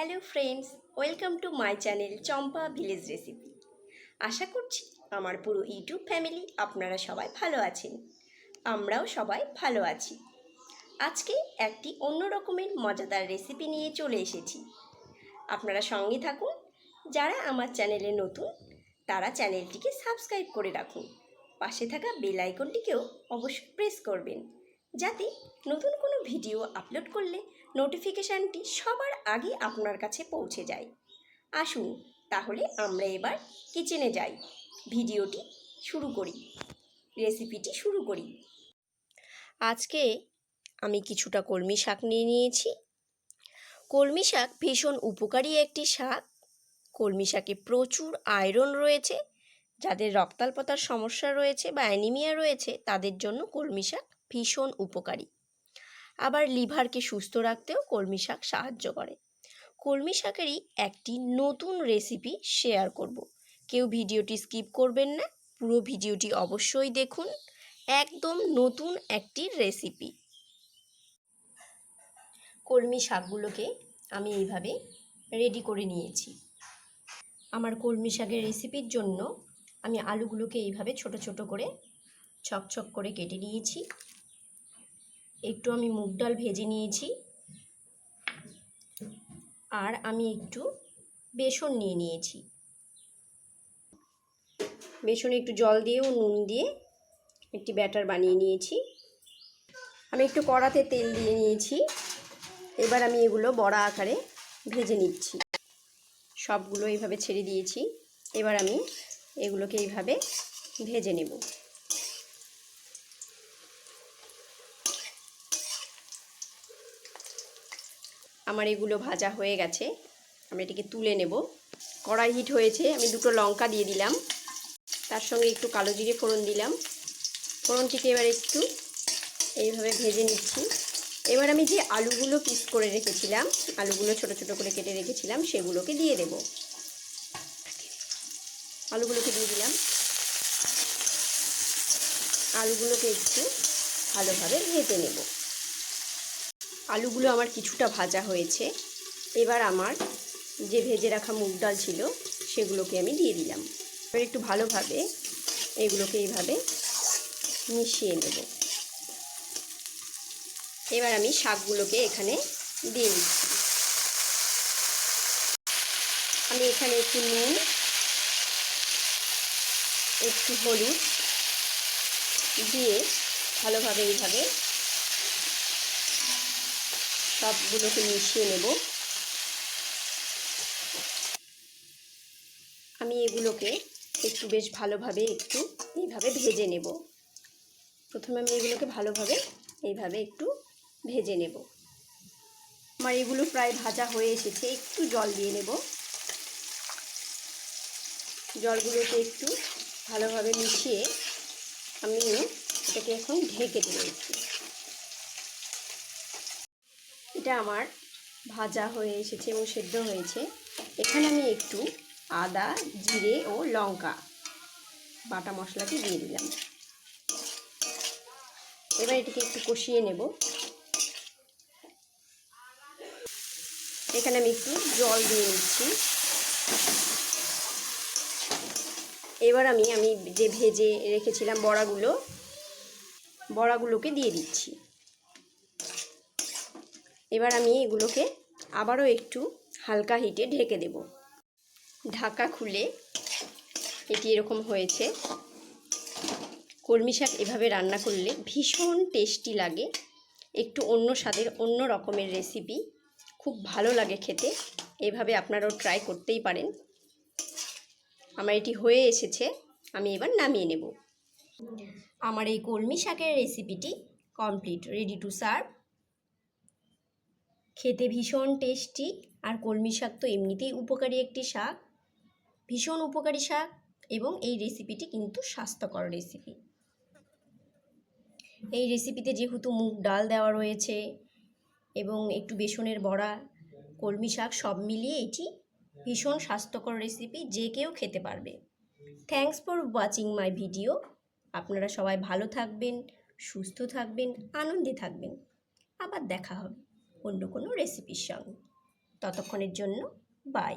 Hello friends, welcome to my channel Champa village recipe. আশা করছি আমার পুরো ইউটিউব ফ্যামিলি আপনারা সবাই ভালো আছেন। আমরাও সবাই ভালো আছি। আজকে একটি অন্য রকমের মজাদার রেসিপি নিয়ে চলে এসেছি। আপনারা সঙ্গে থাকুন, যারা আমার চ্যানেলে নতুন, তারা চ্যানেলটিকে সাবস্ক্রাইব করে রাখুন। পাশে থাকা বেল আইকনটিকেও অবশ্যই প্রেস করবেন, যাতে নতুন কোনো ভিডিও আপলোড করলে নোটিফিকেশানটি সবার আগে আপনার কাছে পৌঁছে যায়। আসুন, তাহলে আমরা এবার কিচেনে যাই। ভিডিওটি শুরু করি। রেসিপিটি শুরু করি। আজকে আমি কিছুটা কলমি শাক নিয়ে নিয়েছি। কলমি শাক ভীষণ উপকারী একটি শাক। কলমি শাকে প্রচুর আয়রন রয়েছে। যাদের রক্তাল্পতার সমস্যা রয়েছে বা অ্যানিমিয়া রয়েছে, তাদের জন্য কলমি শাক ভীষণ উপকারী। আবার লিভারকে সুস্থ রাখতেও কলমি শাক সাহায্য করে। কলমি শাকেরই একটি নতুন রেসিপি শেয়ার করব। কেউ ভিডিওটি স্কিপ করবেন না, পুরো ভিডিওটি অবশ্যই দেখুন। একদম নতুন একটি রেসিপি কলমি শাকগুলোকে আমি এইভাবে রেডি করে নিয়েছি। আমার কলমি শাকের রেসিপির জন্য আমি আলুগুলোকে এইভাবে ছোট ছোট করে, ছকছক করে কেটে নিয়েছি। একটু আমি মুগ ডাল ভেজে নিয়েছি। আর আমি একটু বেসন নিয়ে নিয়েছি। বেসনে একটু জল দিয়ে ও নুন দিয়ে একটি ব্যাটার বানিয়ে নিয়েছি। আমি একটু কড়াতে তেল দিয়ে নিয়েছি। এবার আমি এগুলো বড়া আকারে ভেজে নিচ্ছি। সবগুলো এইভাবে ছেড়ে দিয়েছি। এবার আমি এগুলোকে এইভাবে ভেজে নেব। আমার এগুলো ভাজা হয়ে গেছে। আমি এটিকে তুলে নেব। কড়াই হিট হয়েছে, আমি দুটো লঙ্কা দিয়ে দিলাম। তার সঙ্গে একটু কালো জিরে ফোড়ন দিলাম। ফোড়নটিকে এবার একটু এইভাবে ভেজে নিচ্ছি। এবার আমি যে আলুগুলো পিস করে রেখেছিলাম, আলুগুলো ছোট ছোট করে কেটে রেখেছিলাম, সেগুলোকে দিয়ে দেব। আলুগুলোকে দিয়ে দিলাম। আলুগুলোকে একটু ভালোভাবে ভেজে নেব। আলুগুলো আমার কিছুটা ভাজা হয়েছে। এবার আমার যে ভেজে রাখা মুগ ডাল ছিল, সেগুলোকে আমি দিয়ে দিলাম। এবার একটু ভালোভাবে এগুলোকে এইভাবে মিশিয়ে নেব। এবার আমি শাকগুলোকে এখানে দিয়ে দিচ্ছি। আমি এখানে একটু নুন, একটু হলুদ দিয়ে ভালোভাবে এইভাবে সবগুলোকে মিশিয়ে নেব। আমি এগুলোকে একটু বেশ ভালোভাবে একটু এইভাবে ভেজে নেব। প্রথমে আমি এগুলোকে ভালোভাবে এইভাবে একটু ভেজে নেব। আমার এগুলো প্রায় ভাজা হয়ে এসেছে, একটু জল দিয়ে নেব। জলগুলোকে একটু ভালোভাবে মিশিয়ে আমি এটাকে এখন ঢেকে দিয়েছি এটা আমার ভাজা হয়ে এসেছে এবং সেদ্ধ হয়েছে। এখানে আমি একটু আদা, জিরে ও লঙ্কা বাটা মশলাটি দিয়ে দিলাম। এবার এটিকে একটু কষিয়ে নেব। এখানে আমি একটু জল দিয়ে নিচ্ছি এবার আমি আমি যে ভেজে রেখেছিলাম বড়াগুলো, বড়াগুলোকে দিয়ে দিচ্ছি। এবার আমি এগুলোকে আবারও একটু হালকা হিটে ঢেকে দেব। ঢাকা খুলে এটি এরকম হয়েছে। কলমি শাক এভাবে রান্না করলে ভীষণ টেস্টি লাগে। একটু অন্য স্বাদের, অন্য রকমের রেসিপি। খুব ভালো লাগে খেতে। এভাবে আপনারাও ট্রাই করতেই পারেন। আমার এটি হয়ে এসেছে। আমি এবার নামিয়ে নেব। আমার এই কলমি শাকের রেসিপিটি কমপ্লিট, রেডি টু সার্ভ। খেতে ভীষণ টেস্টি আর কলমি শাক তো এমনিতেই উপকারী একটি শাক। ভীষণ উপকারী শাক, এবং এই রেসিপিটি কিন্তু স্বাস্থ্যকর রেসিপি এই রেসিপিতে যেহেতু মুগ ডাল দেওয়া রয়েছে, এবং একটু বেসনের বড়া, কলমি শাক সব মিলিয়ে এটি ভীষণ স্বাস্থ্যকর রেসিপি যে কেউ খেতে পারবে। Thanks for watching my video আপনারা সবাই ভালো থাকবেন, সুস্থ থাকবেন, আনন্দে থাকবেন। আবার দেখা হবে। অন্য কোনো রেসিপির সঙ্গে। ততক্ষণের জন্য বাই